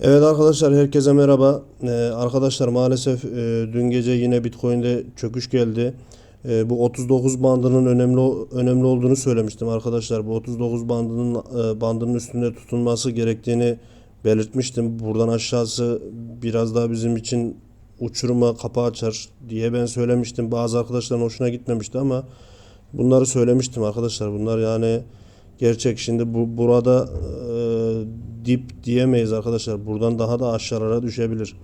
Evet arkadaşlar herkese merhaba. Ee, arkadaşlar maalesef e, dün gece yine Bitcoin'de çöküş geldi. E, bu 39 bandının önemli önemli olduğunu söylemiştim arkadaşlar. Bu 39 bandının e, bandının üstünde tutunması gerektiğini belirtmiştim. Buradan aşağısı biraz daha bizim için uçuruma kapı açar diye ben söylemiştim. Bazı arkadaşların hoşuna gitmemişti ama bunları söylemiştim arkadaşlar. Bunlar yani gerçek. Şimdi bu burada e, dip diyemeyiz arkadaşlar. Buradan daha da aşağılara düşebilir.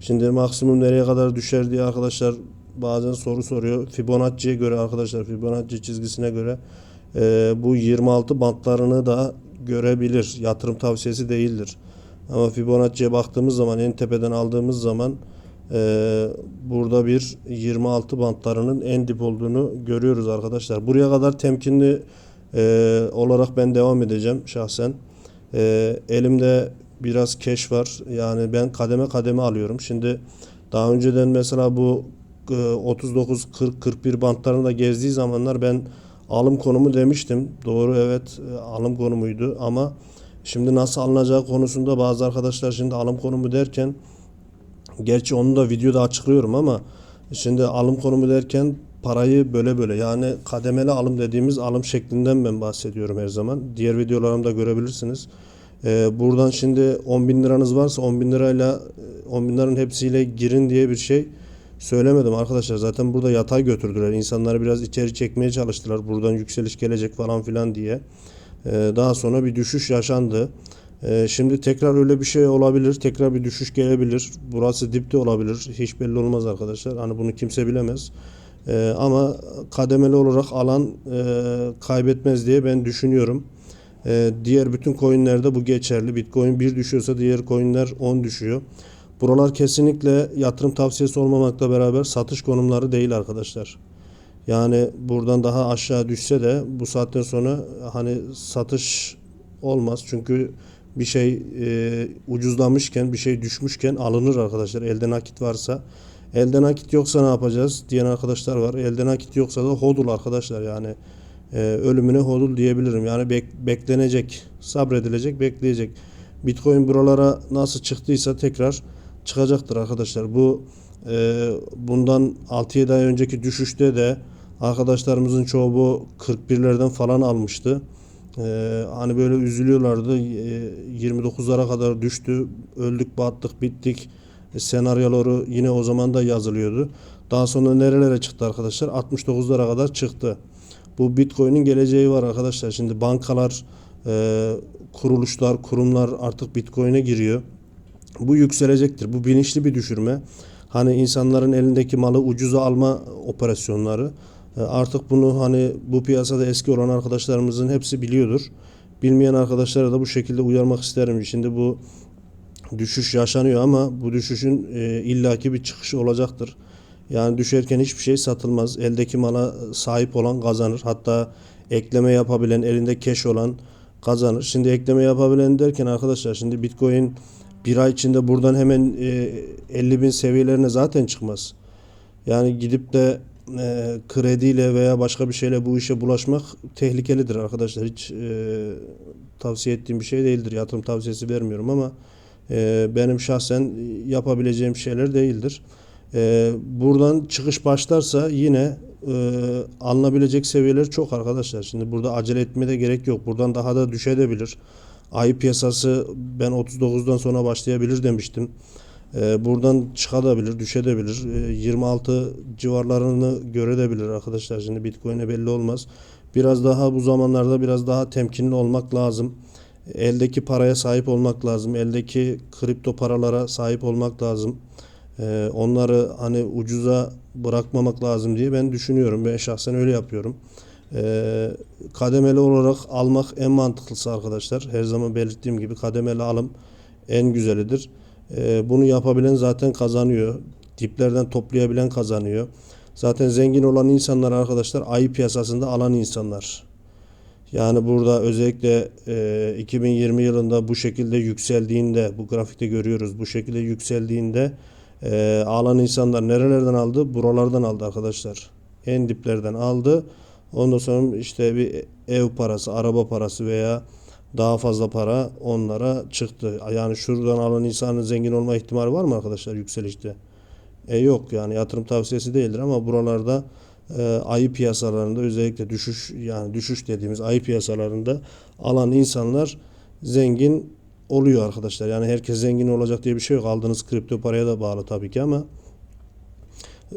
Şimdi maksimum nereye kadar düşer diye arkadaşlar bazen soru soruyor. Fibonacci'ye göre arkadaşlar Fibonacci çizgisine göre e, bu 26 bantlarını da görebilir. Yatırım tavsiyesi değildir. Ama Fibonacci'ye baktığımız zaman en tepeden aldığımız zaman e, burada bir 26 bantlarının en dip olduğunu görüyoruz arkadaşlar. Buraya kadar temkinli e, olarak ben devam edeceğim şahsen. E, elimde biraz cash var. Yani ben kademe kademe alıyorum. Şimdi daha önceden mesela bu e, 39 40 41 bantlarını da gezdiği zamanlar ben alım konumu demiştim. Doğru evet e, alım konumuydu ama şimdi nasıl alınacağı konusunda bazı arkadaşlar şimdi alım konumu derken Gerçi onu da videoda açıklıyorum ama şimdi alım konumu derken parayı böyle böyle yani kademeli alım dediğimiz alım şeklinden ben bahsediyorum her zaman. Diğer videolarımda görebilirsiniz. Ee, buradan şimdi 10 bin liranız varsa 10 bin lirayla 10 bin liranın hepsiyle girin diye bir şey söylemedim arkadaşlar. Zaten burada yatay götürdüler. İnsanları biraz içeri çekmeye çalıştılar. Buradan yükseliş gelecek falan filan diye. Ee, daha sonra bir düşüş yaşandı. Ee, şimdi tekrar öyle bir şey olabilir. Tekrar bir düşüş gelebilir. Burası dipte olabilir. Hiç belli olmaz arkadaşlar. Hani bunu kimse bilemez. Ee, ama kademeli olarak alan e, kaybetmez diye ben düşünüyorum. Ee, diğer bütün coinlerde bu geçerli. Bitcoin 1 düşüyorsa diğer coinler 10 düşüyor. Buralar kesinlikle yatırım tavsiyesi olmamakla beraber satış konumları değil arkadaşlar. Yani buradan daha aşağı düşse de bu saatten sonra hani satış olmaz. Çünkü bir şey e, ucuzlamışken, bir şey düşmüşken alınır arkadaşlar. Elde nakit varsa. Elde nakit yoksa ne yapacağız diyen arkadaşlar var. Elde nakit yoksa da hodul arkadaşlar yani. E, ölümüne hodul diyebilirim. Yani bek, beklenecek, sabredilecek, bekleyecek. Bitcoin buralara nasıl çıktıysa tekrar çıkacaktır arkadaşlar. Bu e, bundan 6-7 ay önceki düşüşte de arkadaşlarımızın çoğu bu 41'lerden falan almıştı. Ee, hani böyle üzülüyorlardı. Ee, 29'lara kadar düştü. Öldük, battık, bittik. E, senaryoları yine o zaman da yazılıyordu. Daha sonra nerelere çıktı arkadaşlar? 69'lara kadar çıktı. Bu Bitcoin'in geleceği var arkadaşlar. Şimdi bankalar, e, kuruluşlar, kurumlar artık Bitcoin'e giriyor. Bu yükselecektir. Bu bilinçli bir düşürme. Hani insanların elindeki malı ucuza alma operasyonları. E, Artık bunu hani bu piyasada eski olan arkadaşlarımızın hepsi biliyordur. Bilmeyen arkadaşlara da bu şekilde uyarmak isterim. Şimdi bu düşüş yaşanıyor ama bu düşüşün e, illaki bir çıkışı olacaktır. Yani düşerken hiçbir şey satılmaz. Eldeki mala sahip olan kazanır. Hatta ekleme yapabilen, elinde cash olan kazanır. Şimdi ekleme yapabilen derken arkadaşlar şimdi Bitcoin bir ay içinde buradan hemen e, 50 bin seviyelerine zaten çıkmaz. Yani gidip de e, krediyle veya başka bir şeyle bu işe bulaşmak tehlikelidir arkadaşlar. Hiç e, tavsiye ettiğim bir şey değildir. Yatırım tavsiyesi vermiyorum ama e, benim şahsen yapabileceğim şeyler değildir. E, buradan çıkış başlarsa yine e, alınabilecek seviyeler çok arkadaşlar. Şimdi burada acele etmeye de gerek yok. Buradan daha da düşebilir. Ay piyasası ben 39'dan sonra başlayabilir demiştim. Ee, buradan çıkabilir, düşebilir. Ee, 26 civarlarını görebilir arkadaşlar. Şimdi Bitcoin'e belli olmaz. Biraz daha bu zamanlarda biraz daha temkinli olmak lazım. Eldeki paraya sahip olmak lazım. Eldeki kripto paralara sahip olmak lazım. Ee, onları hani ucuza bırakmamak lazım diye ben düşünüyorum. Ben şahsen öyle yapıyorum. Ee, kademeli olarak almak en mantıklısı arkadaşlar. Her zaman belirttiğim gibi kademeli alım en güzelidir. Ee, bunu yapabilen zaten kazanıyor. Diplerden toplayabilen kazanıyor. Zaten zengin olan insanlar arkadaşlar ayı piyasasında alan insanlar. Yani burada özellikle e, 2020 yılında bu şekilde yükseldiğinde bu grafikte görüyoruz. Bu şekilde yükseldiğinde e, alan insanlar nerelerden aldı? Buralardan aldı arkadaşlar. En diplerden aldı. Ondan sonra işte bir ev parası, araba parası veya daha fazla para onlara çıktı. Yani şuradan alan insanın zengin olma ihtimali var mı arkadaşlar yükselişte? E yok yani yatırım tavsiyesi değildir ama buralarda ayı piyasalarında özellikle düşüş yani düşüş dediğimiz ayı piyasalarında alan insanlar zengin oluyor arkadaşlar. Yani herkes zengin olacak diye bir şey yok. Aldığınız kripto paraya da bağlı tabii ki ama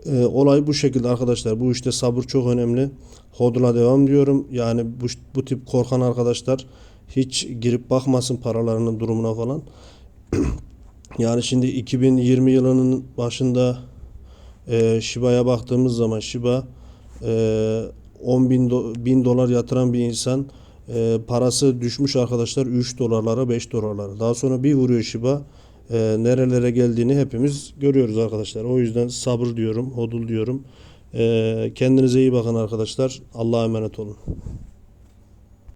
e, olay bu şekilde arkadaşlar. Bu işte sabır çok önemli. Hodula devam diyorum. Yani bu, bu tip korkan arkadaşlar hiç girip bakmasın paralarının durumuna falan. Yani şimdi 2020 yılının başında e, Shiba'ya baktığımız zaman Shiba e, 10 bin, do- bin dolar yatıran bir insan e, parası düşmüş arkadaşlar 3 dolarlara 5 dolarlara. Daha sonra bir vuruyor Shiba e, nerelere geldiğini hepimiz görüyoruz arkadaşlar. O yüzden sabır diyorum, hodul diyorum. E, kendinize iyi bakın arkadaşlar. Allah'a emanet olun.